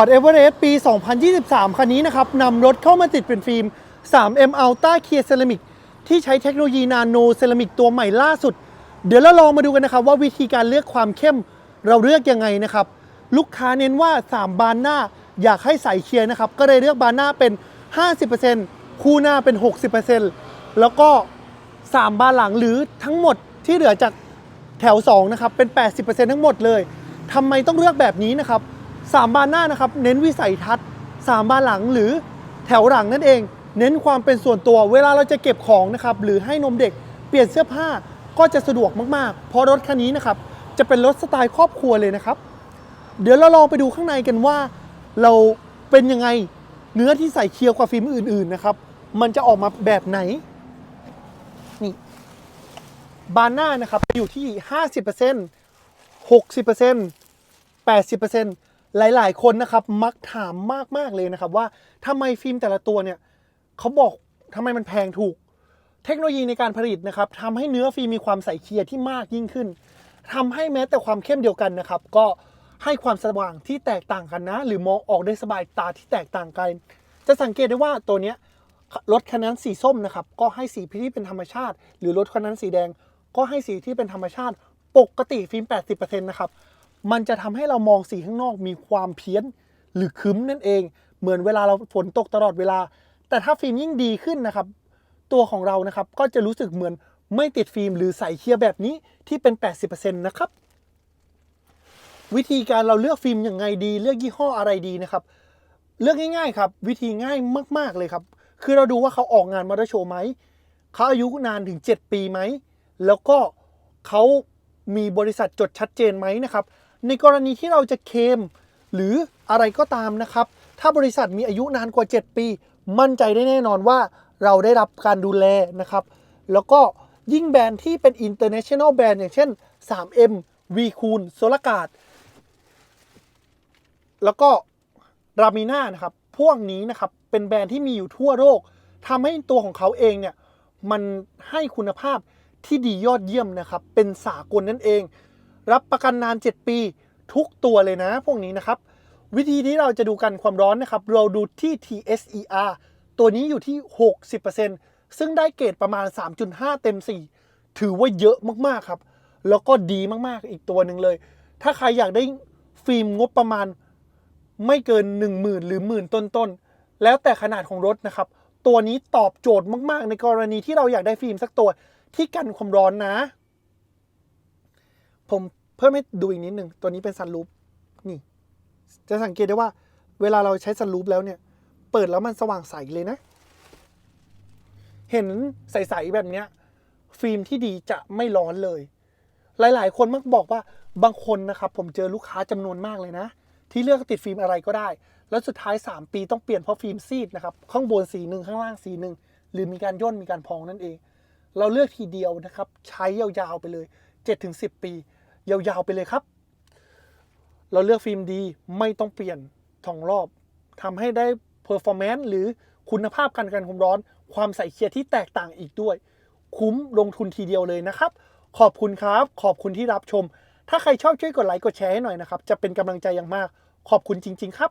Ford Everest ปี 2023 คันนี้นะครับนำรถเข้ามาติดเป็นฟิล์ม 3M Ultra Clear Ceramic ที่ใช้เทคโนโลยีนาโนเซรามิกตัวใหม่ล่าสุด เดี๋ยวเราลองมาดูกันนะครับว่าวิธีการเลือกความเข้มเราเลือกยังไงนะครับ ลูกค้าเน้นว่า 3 บานหน้าอยากให้ใสเคลียร์นะครับ ก็เลยเลือกบานหน้าเป็น 50%คู่หน้าเป็น 60%แล้วก็ 3 บานหลังหรือทั้งหมดที่เหลือจากแถว 2 นะครับ เป็น 80%ทั้งหมดเลยทำไมต้องเลือกแบบนี้นะครับ 3 บานหน้านะครับเน้นวิสัยทัศน์ 3 บานหลังหรือแถวหลังนั่นเอง เน้นความเป็นส่วนตัว เวลาเราจะเก็บของนะครับหรือให้นมเด็กเปลี่ยนเสื้อผ้าก็จะสะดวกมากๆ เพราะรถคันนี้นะครับจะเป็นรถสไตล์ครอบครัวเลยนะครับ เดี๋ยวเราลองไปดูข้างในกันว่า เราเป็นยังไงเนื้อที่ใส่เคียวกว่าฟิล์มอื่นๆนะครับ มันจะออกมาแบบไหน นี่ บานหน้านะครับอยู่ที่ 50% 60% 80% หลายๆ คนนะครับมักถามมากๆเลยนะครับว่าทำไมฟิล์มแต่ละตัวเนี่ยเขาบอกทำไมมันแพงถูก เทคโนโลยีในการผลิตนะครับทำให้เนื้อฟิล์มมีความใสเคลียร์ที่มากยิ่งขึ้นทำให้แม้แต่ความเข้มเดียวกันนะครับ ก็ให้ความสว่างที่แตกต่างกันนะ หรือมองออกได้สบายตาที่แตกต่างกัน จะสังเกตได้ว่าตัวเนี้ยรถคันนั้นสีส้มนะครับก็ให้สีที่เป็นธรรมชาติ หรือรถคันนั้นสีแดง ก็ให้สีที่เป็นธรรมชาติ ปกติฟิล์ม 80%นะครับ มันจะทำให้เรามองสีข้างนอกมีความเพี้ยนหรือคึ้มนั่นเอง เหมือนเวลาเราฝนตกตลอดเวลา แต่ถ้าฟิล์มยิ่งดีขึ้นนะครับ ตัวของเรานะครับก็จะรู้สึกเหมือนไม่ติดฟิล์มหรือใสเคลียร์แบบนี้ที่เป็น 80%นะครับวิธีการเราเลือกฟิล์มยังไงดีเลือกยี่ห้ออะไรดีนะครับ เลือกง่ายๆครับ วิธีง่ายมาก ๆเลยครับ คือเราดูว่าเขาออกงานมอเตอร์โชว์ไหมเขาอายุนานถึง 7 ปีไหม แล้วก็เขามีบริษัทจดชัดเจนไหมนะครับ ในกรณีที่เราจะเคมหรืออะไรก็ตามนะครับ ถ้าบริษัทมีอายุนานกว่า 7 ปี มั่นใจได้แน่นอนว่าเราได้รับการดูแลนะครับ แล้วก็ยิ่งแบรนด์ที่เป็น international แบรนด์อย่างเช่น 3M V คูณโซลกาดแล้วก็รามิน่านะครับ พวกนี้นะครับ เป็นแบรนด์ที่มีอยู่ทั่วโลกทำให้ตัวของเขาเองเนี่ย มันให้คุณภาพที่ดียอดเยี่ยมนะครับ เป็นสากลนั่นเอง รับประกันนาน 7 ปี ทุกตัวเลยนะ พวกนี้นะครับ วิธีที่เราจะดูกันความร้อนนะครับ เราดูที่ TSER ตัวนี้อยู่ที่ 60%ซึ่งได้เกรดประมาณ 3.5 เต็ม 4 ถือว่าเยอะมากๆครับ แล้วก็ดีมากๆอีกตัวหนึ่งเลย ถ้าใครอยากได้ฟิล์มงบประมาณไม่เกิน 1 0,000 หรือหมื่นต้นๆ แล้วแต่ขนาดของรถนะครับ ตัวนี้ตอบโจทย์มากๆ ในกรณีที่เราอยากได้ฟิล์มสักตัวที่กันความร้อนนะ ผม เพิ่มให้ดูอีกนิดหนึ่งตัวนี้เป็นซันรูปนี่ จะสังเกตได้ว่า เวลาเราใช้ซันรูปแล้วเนี่ย เปิดแล้วมันสว่างใสเลยนะ เห็นใสๆแบบเนี้ยฟิล์มที่ดีจะไม่ร้อนเลย หลายๆ คนมักบอกว่าบางคนนะครับผมเจอลูกค้าจำนวนมากเลยนะ ที่เลือกติดฟิล์มอะไรก็ได้ แล้วสุดท้าย 3 ปีต้องเปลี่ยนเพราะฟิล์มซีดนะครับข้างบนสีหนึ่งข้างล่างสีหนึ่งหรือมีการย่นมีการพองนั่นเอง เราเลือกทีเดียวนะครับ ใช้ยาวๆไปเลย 7-10 ปี ยาวๆไปเลยครับ เราเลือกฟิล์มดีไม่ต้องเปลี่ยนทองรอบทำให้ได้เพอร์ฟอร์แมนซ์หรือคุณภาพการกันความร้อน ความใสเคียร์ที่แตกต่างอีกด้วย คุ้มลงทุนทีเดียวเลยนะครับ ขอบคุณครับ ขอบคุณที่รับชม ถ้าใครชอบช่วยกดไลค์กดแชร์ให้หน่อยนะครับ จะเป็นกำลังใจอย่างมาก ขอบคุณจริง ๆ ครับ